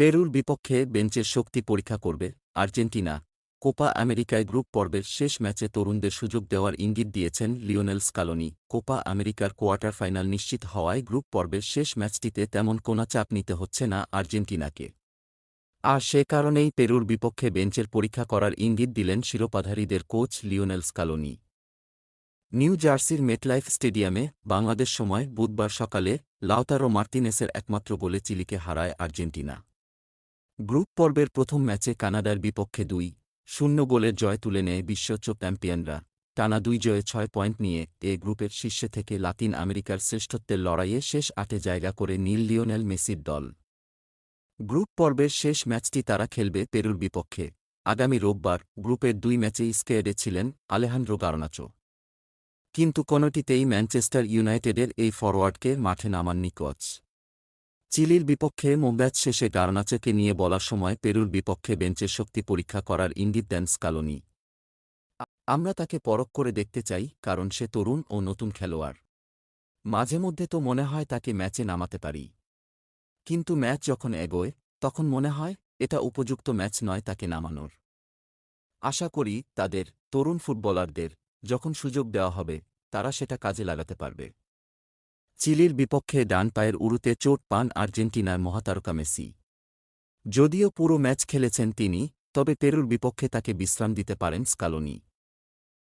পেরুর বিপক্ষে বেঞ্চের শক্তি পরীক্ষা করবে আর্জেন্টিনা। কোপা আমেরিকায় গ্রুপ পর্বের শেষ ম্যাচে তরুণদের সুযোগ দেওয়ার ইঙ্গিত দিয়েছেন লিওনেল স্কালোনি। কোপা আমেরিকার কোয়ার্টার ফাইনাল নিশ্চিত হওয়ায় গ্রুপ পর্বের শেষ ম্যাচটিতে তেমন কোনো চাপ নিতে হচ্ছে না আর্জেন্টিনাকে। আর সে কারণেই পেরুর বিপক্ষে বেঞ্চের পরীক্ষা করার ইঙ্গিত দিলেন শিরোপাধারীদের কোচ লিওনেল স্কালোনি। নিউ জার্সির মেটলাইফ স্টেডিয়ামে বাংলাদেশ সময় বুধবার সকালে লাউতারো মার্তিনেসের একমাত্র গোলে চিলিকে হারায় আর্জেন্টিনা। গ্রুপ পর্বের প্রথম ম্যাচে কানাডার বিপক্ষে দুই শূন্য গোলের জয় তুলে নেয় বিশ্ব চ্যাম্পিয়নরা। টানা দুই জয়ে ছয় পয়েন্ট নিয়ে এ গ্রুপের শীর্ষে থেকে লাতিন আমেরিকার শ্রেষ্ঠত্বের লড়াইয়ে শেষ আটে জায়গা করে নীল লিওনেল মেসির দল। গ্রুপ পর্বের শেষ ম্যাচটি তারা খেলবে পেরুর বিপক্ষে। আগামী রোববার গ্রুপের দুই ম্যাচেই স্কেয়ারে ছিলেন আলেহান্দ্রো গারনাচো। কিন্তু কোনোটিতেই ম্যানচেস্টার ইউনাইটেডের এই ফরওয়ার্ডকে মাঠে নামাননি কোচ। চিলির বিপক্ষে ম্যাচ শেষে গার্নাচেকে নিয়ে বলার সময় পেরুর বিপক্ষে বেঞ্চের শক্তি পরীক্ষা করার ইঙ্গিত দেন স্কালোনি। আমরা তাকে পরখ করে দেখতে চাই, কারণ সে তরুণ ও নতুন খেলোয়াড়। মাঝে মধ্যে তো মনে হয় তাকে ম্যাচে নামাতে পারি। কিন্তু ম্যাচ যখন এগোয়, তখন মনে হয়, এটা উপযুক্ত ম্যাচ নয় তাকে নামানোর। আশা করি, তাদের তরুণ ফুটবলারদের যখন সুযোগ দেওয়া হবে, তারা সেটা কাজে লাগাতে পারবে। চিলির বিপক্ষে ডান পায়ের উরুতে চোট পান আর্জেন্টিনার মহাতারকা মেসি। যদিও পুরো ম্যাচ খেলেছেন তিনি, তবে পেরুর বিপক্ষে তাকে বিশ্রাম দিতে পারেন স্কালোনি।